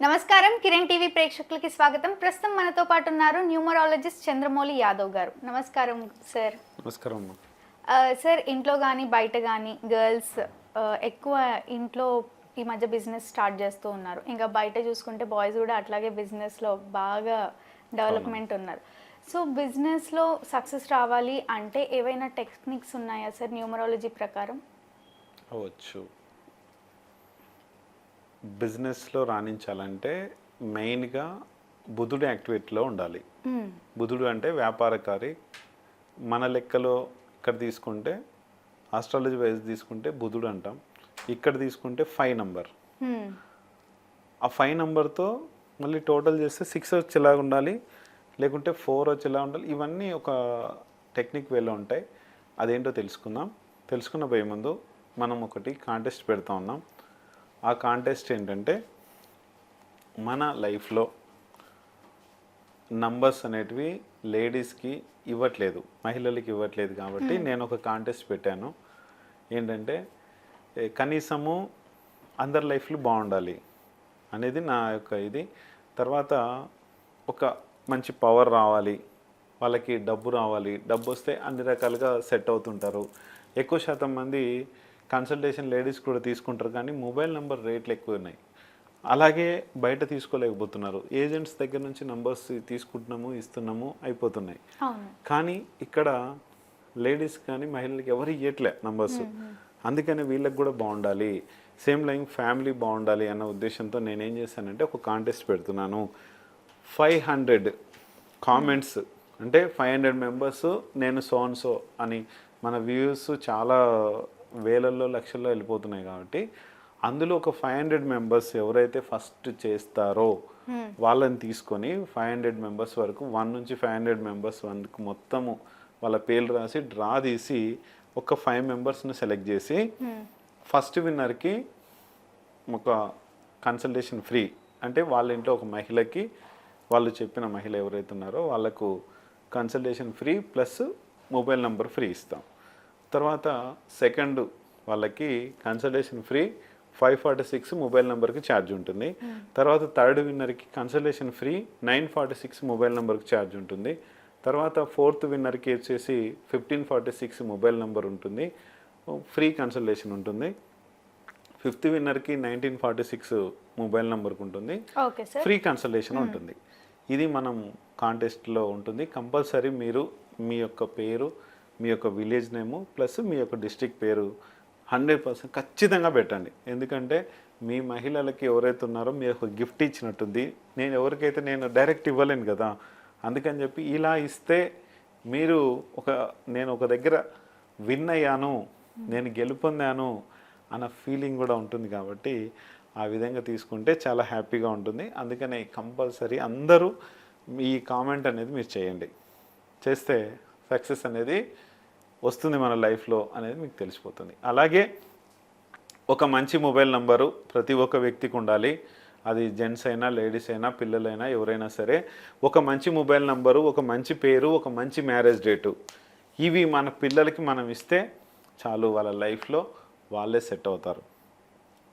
నమస్కారం. కిరణ్ టీవీ ప్రేక్షకులకి స్వాగతం. ప్రస్తుతం మనతో పాటు ఉన్నారు న్యూమరాలజిస్ట్ చంద్రమౌళి యాదవ్ గారు. నమస్కారం సార్. నమస్కారం సార్ ఇంట్లో కానీ బయట కానీ గర్ల్స్ ఎక్కువ ఇంట్లో ఈ మధ్య బిజినెస్ స్టార్ట్ చేస్తూ ఉన్నారు. ఇంకా బయట చూసుకుంటే బాయ్స్ కూడా అట్లాగే బిజినెస్లో బాగా డెవలప్మెంట్ ఉన్నారు. సో బిజినెస్లో సక్సెస్ రావాలి అంటే ఏవైనా టెక్నిక్స్ ఉన్నాయా సార్ న్యూమరాలజీ ప్రకారం? అవ్వచ్చు. బిజినెస్లో రాణించాలంటే మెయిన్గా బుధుడు యాక్టివేట్లో ఉండాలి. బుధుడు అంటే వ్యాపారకారి. మన లెక్కలో ఇక్కడ తీసుకుంటే ఆస్ట్రాలజీ వైజ్ తీసుకుంటే బుధుడు అంటాం. ఇక్కడ తీసుకుంటే ఫైవ్ నంబర్. ఆ ఫైవ్ నెంబర్తో మళ్ళీ టోటల్ చేస్తే సిక్స్ వచ్చేలాగా ఉండాలి. లేకుంటే ఫోర్ వచ్చేలా ఉండాలి. ఇవన్నీ ఒక టెక్నిక్ వేలో ఉంటాయి. అదేంటో తెలుసుకుందాం. తెలుసుకున్న పోయే ముందు మనం ఒకటి కాంటెస్ట్ పెడతా ఉన్నాం. ఆ కాంటెస్ట్ ఏంటంటే మన లైఫ్లో నంబర్స్ అనేటివి లేడీస్కి ఇవ్వట్లేదు మహిళలకి ఇవ్వట్లేదు కాబట్టి నేను ఒక కాంటెస్ట్ పెట్టాను. ఏంటంటే కనీసము అందరి లైఫ్లు బాగుండాలి అనేది నా యొక్క ఇది. తర్వాత ఒక మంచి పవర్ రావాలి వాళ్ళకి డబ్బు రావాలి డబ్బు వస్తే అన్ని రకాలుగా సెట్ అవుతుంటారు. ఎక్కువ శాతం మంది కన్సల్టేషన్ లేడీస్ కూడా తీసుకుంటారు కానీ మొబైల్ నెంబర్ రేట్లు ఎక్కువ ఉన్నాయి. అలాగే బయట తీసుకోలేకపోతున్నారు. ఏజెంట్స్ దగ్గర నుంచి నంబర్స్ తీసుకుంటున్నాము ఇస్తున్నాము అయిపోతున్నాయి. కానీ ఇక్కడ లేడీస్ కానీ మహిళలకి ఎవరు ఇవ్వట్లే నంబర్స్ అందుకని వీళ్ళకి కూడా బాగుండాలి. సేమ్ లైన్ ఫ్యామిలీ బాగుండాలి అన్న ఉద్దేశంతో నేనేం చేశానంటే ఒక కాంటెస్ట్ పెడుతున్నాను. ఫైవ్ హండ్రెడ్ కామెంట్స్ అంటే ఫైవ్ హండ్రెడ్ మెంబర్స్ నేను సో అండ్ సో అని. మన వ్యూస్ చాలా వేలల్లో లక్షల్లో వెళ్ళిపోతున్నాయి కాబట్టి అందులో ఒక ఫైవ్ హండ్రెడ్ మెంబర్స్ ఎవరైతే ఫస్ట్ చేస్తారో వాళ్ళని తీసుకొని ఫైవ్ హండ్రెడ్ మెంబర్స్ వరకు వన్ నుంచి ఫైవ్ హండ్రెడ్ మెంబర్స్ వరకు మొత్తము వాళ్ళ పేర్లు రాసి డ్రా తీసి ఒక ఫైవ్ మెంబర్స్ని సెలెక్ట్ చేసి ఫస్ట్ విన్నర్కి ఒక కన్సల్టేషన్ ఫ్రీ. అంటే వాళ్ళ ఇంట్లో ఒక మహిళకి వాళ్ళు చెప్పిన మహిళ ఎవరైతే ఉన్నారో వాళ్ళకు consultation free plus mobile number free ఇస్తాం. తర్వాత సెకండ్ వాళ్ళకి consultation free five forty six mobile నెంబర్కి ఛార్జ్ ఉంటుంది. తర్వాత third విన్నర్కి consultation free nine forty six mobile నెంబర్కి ఛార్జ్ ఉంటుంది. తర్వాత ఫోర్త్ విన్నర్కి వచ్చేసి fifteen forty six mobile number ఉంటుంది ఫ్రీ కన్సల్టేషన్ ఉంటుంది. ఫిఫ్త్ విన్నర్కి నైన్టీన్ ఫార్టీ సిక్స్ మొబైల్ నెంబర్కి ఉంటుంది. ఫ్రీ కన్సల్టేషన్ ఉంటుంది. ఇది మనం కాంటెస్ట్లో ఉంటుంది. కంపల్సరీ మీరు మీ యొక్క పేరు మీ యొక్క విలేజ్ నేము ప్లస్ మీ యొక్క డిస్టిక్ పేరు హండ్రెడ్ పర్సెంట్ ఖచ్చితంగా పెట్టండి. ఎందుకంటే మీ మహిళలకి ఎవరైతే ఉన్నారో మీరు ఒక గిఫ్ట్ ఇచ్చినట్టుంది. నేను ఎవరికైతే నేను డైరెక్ట్ ఇవ్వలేను కదా అందుకని చెప్పి ఇలా ఇస్తే మీరు ఒక నేను ఒక దగ్గర విన్ అయ్యాను నేను గెలుపొందాను అన్న ఫీలింగ్ కూడా ఉంటుంది కాబట్టి ఆ విధంగా తీసుకుంటే చాలా హ్యాపీగా ఉంటుంది. అందుకనే కంపల్సరీ అందరూ ఈ కామెంట్ అనేది మీరు చేయండి. చేస్తే సక్సెస్ అనేది వస్తుంది మన లైఫ్లో అనేది మీకు తెలిసిపోతుంది. అలాగే ఒక మంచి మొబైల్ నంబరు ప్రతి ఒక్క వ్యక్తికి ఉండాలి. అది జెంట్స్ అయినా లేడీస్ అయినా పిల్లలైనా ఎవరైనా సరే ఒక మంచి మొబైల్ నంబరు ఒక మంచి పేరు ఒక మంచి మ్యారేజ్ డేటు ఇవి మన పిల్లలకి మనం ఇస్తే చాలు వాళ్ళ లైఫ్లో వాళ్ళే సెట్ అవుతారు.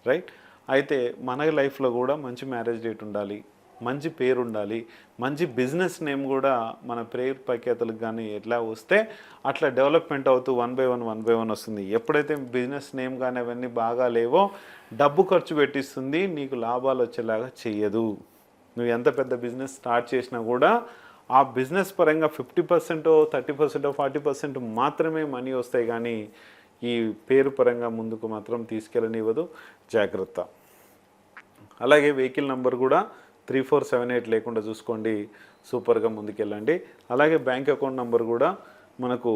రైట్? అయితే మన లైఫ్లో కూడా మంచి మ్యారేజ్ డేట్ ఉండాలి. మంచి పేరు ఉండాలి మంచి బిజినెస్ నేమ్ కూడా మన ప్రేయర్ పైకేతలకు కానీ ఎట్లా వస్తే అట్లా డెవలప్మెంట్ అవుతూ one by one one by one వస్తుంది. ఎప్పుడైతే బిజినెస్ నేమ్ కానీ అవన్నీ బాగా లేవో డబ్బు ఖర్చు పెట్టిస్తుంది నీకు లాభాలు వచ్చేలాగా చెయ్యదు. నువ్వు ఎంత పెద్ద బిజినెస్ స్టార్ట్ చేసినా కూడా ఆ బిజినెస్ పరంగా fifty percent thirty percent forty percent మాత్రమే మనీ వస్తాయి కానీ ఈ పేరు పరంగా ముందుకు మాత్రం తీసుకెళ్ళనివ్వదు. జాగ్రత్త. అలాగే వెహికల్ నెంబర్ కూడా త్రీ ఫోర్ సెవెన్ ఎయిట్ లేకుండా చూసుకోండి. సూపర్గా ముందుకెళ్ళండి. అలాగే బ్యాంక్ అకౌంట్ నెంబర్ కూడా మనకు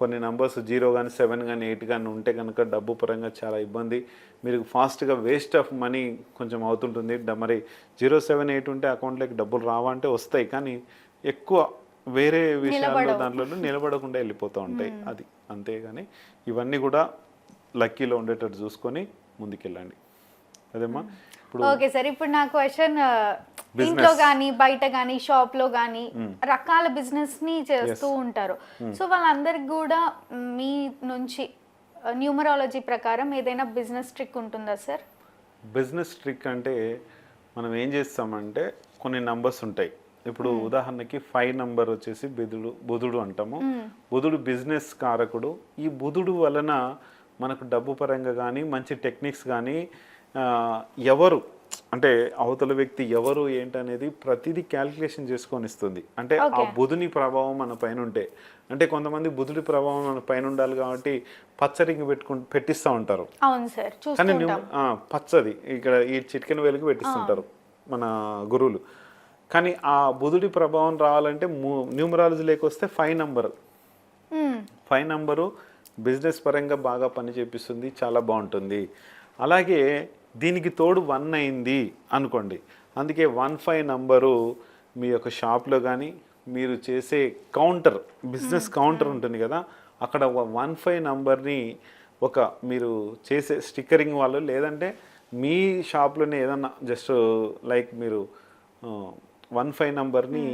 కొన్ని నంబర్స్ జీరో కానీ సెవెన్ కానీ ఎయిట్ కానీ ఉంటే కనుక డబ్బు పరంగా చాలా ఇబ్బంది. మీరు ఫాస్ట్గా వేస్ట్ ఆఫ్ మనీ కొంచెం అవుతుంటుంది. మరి జీరో సెవెన్ ఎయిట్ ఉంటే అకౌంట్లోకి డబ్బులు రావా అంటే వస్తాయి. కానీ ఎక్కువ వేరే విషయాల్లో దాంట్లో నిలబడకుండా వెళ్ళిపోతూ ఉంటాయి. అది అంతేగాని ఇవన్నీ కూడా లక్కీలో ఉండేటట్టు చూసుకొని ముందుకెళ్ళండి. అదేమ్మా? ఓకే సార్ ఇప్పుడు నా క్వశ్చన్ ఇంట్లో కానీ బయట కానీ షాప్లో కానీ రకాల బిజినెస్ని చేస్తూ ఉంటారు. సో వాళ్ళందరికి కూడా మీ నుంచి న్యూమరాలజీ ప్రకారం ఏదైనా బిజినెస్ ట్రిక్ ఉంటుందా సార్? బిజినెస్ ట్రిక్ అంటే మనం ఏం చేస్తామంటే కొన్ని నంబర్స్ ఉంటాయి. ఇప్పుడు ఉదాహరణకి ఫైవ్ నంబర్ వచ్చేసి బుధుడు బుధుడు అంటాము. బుధుడు బిజినెస్ కారకుడు. ఈ బుధుడు వలన మనకు డబ్బు పరంగా కానీ మంచి టెక్నిక్స్ కానీ ఎవరు అంటే అవతల వ్యక్తి ఎవరు ఏంటనేది ప్రతిదీ క్యాల్కులేషన్ చేసుకొని ఇస్తుంది. అంటే ఆ. బుధుని ప్రభావం మన పైన ఉంటే. అంటే కొంతమంది బుధుడి ప్రభావం మన పైన ఉండాలి కాబట్టి పచ్చరింగ్ పెట్టుకు పెట్టిస్తూ ఉంటారు. అవును సార్ చూస్తూ కానీ పచ్చది ఇక్కడ ఈ చిటికెన వేలుకు పెట్టిస్తుంటారు మన గురువులు. కానీ ఆ బుధుడి ప్రభావం రావాలంటే numerology లేకొస్తే five number. Five number business పరంగా బాగా పని చేపిస్తుంది చాలా బాగుంటుంది. అలాగే దీనికి తోడు వన్ అయింది అనుకోండి. అందుకే వన్ ఫైవ్ నంబరు మీ యొక్క షాప్లో కానీ మీరు చేసే కౌంటర్ బిజినెస్ కౌంటర్ ఉంటుంది కదా అక్కడ వన్ ఫైవ్ నంబర్ని ఒక మీరు చేసే స్టిక్కరింగ్ వాళ్ళు లేదంటే మీ షాప్లోనే ఏదన్నా జస్ట్ లైక్ మీరు వన్ ఫైవ్ నంబర్ని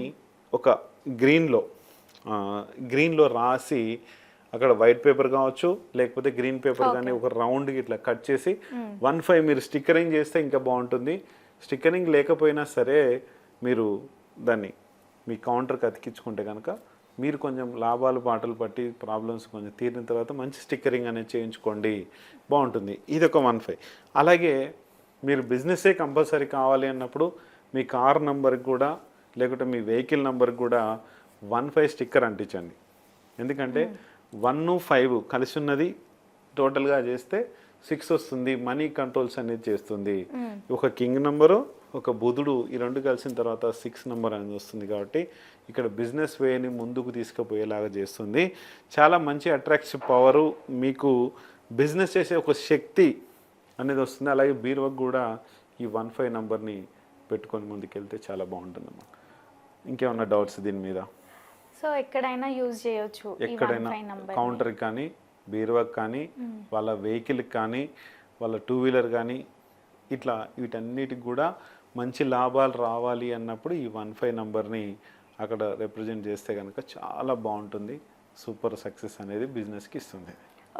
ఒక గ్రీన్లో గ్రీన్లో రాసి అక్కడ వైట్ పేపర్ కావచ్చు లేకపోతే గ్రీన్ పేపర్ కానీ ఒక రౌండ్ ఇట్లా కట్ చేసి వన్ ఫైవ్ మీరు స్టిక్కరింగ్ చేస్తే ఇంకా బాగుంటుంది. స్టిక్కరింగ్ లేకపోయినా సరే మీరు దాన్ని మీ కౌంటర్కి అతికించుకుంటే కనుక మీరు కొంచెం లాభాలు పాటలు పట్టి ప్రాబ్లమ్స్ కొంచెం తీరిన తర్వాత మంచి స్టిక్కరింగ్ అనేది చేయించుకోండి. బాగుంటుంది. ఇది ఒక వన్ ఫైవ్. అలాగే మీరు బిజినెస్సే కంపల్సరీ కావాలి అన్నప్పుడు మీ కార్ నంబర్కి కూడా లేకుంటే మీ వెహికల్ నంబర్కి కూడా వన్ ఫైవ్ స్టిక్కర్ అంటించండి. ఎందుకంటే వన్ ఫైవ్ కలిసి ఉన్నది టోటల్గా చేస్తే సిక్స్ వస్తుంది మనీ కంట్రోల్స్ అనేది చేస్తుంది. ఒక కింగ్ నంబరు ఒక బుధుడు ఈ రెండు కలిసిన తర్వాత సిక్స్ నెంబర్ అనేది వస్తుంది కాబట్టి ఇక్కడ బిజినెస్ వేని ముందుకు తీసుకుపోయేలాగా చేస్తుంది. చాలా మంచి అట్రాక్షన్ పవరు మీకు బిజినెస్ చేసే ఒక శక్తి అనేది వస్తుంది. అలాగే బీరువాకు కూడా ఈ వన్ ఫైవ్ నెంబర్ని పెట్టుకొని ముందుకెళ్తే చాలా బాగుంటుందమ్మా. ఇంకేమన్నా డౌట్స్ దీని మీద? సో ఎక్కడైనా యూజ్ చేయొచ్చు ఎక్కడైనా కౌంటర్కి కానీ బీరువాకి కానీ వాళ్ళ వెహికల్కి కానీ వాళ్ళ టూ వీలర్ కానీ ఇట్లా వీటన్నిటికి కూడా మంచి లాభాలు రావాలి అన్నప్పుడు ఈ వన్ ఫైవ్ నంబర్ని అక్కడ రిప్రజెంట్ చేస్తే కనుక చాలా బాగుంటుంది. సూపర్ సక్సెస్ అనేది బిజినెస్కి ఇస్తుంది.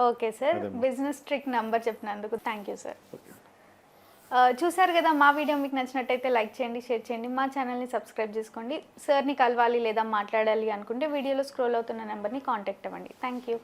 Okay sir business trick number చెప్పినందుకు థ్యాంక్ యూ సార్ చూసారు కదా మా వీడియో మీకు నచ్చినట్టయితే లైక్ చేయండి షేర్ చేయండి. మా ఛానల్ని సబ్స్క్రైబ్ చేసుకోండి. సార్ని కలవాలి లేదా మాట్లాడాలి అనుకుంటే వీడియోలో స్క్రోల్ అవుతున్న నెంబర్ని కాంటాక్ట్ అవ్వండి. Thank you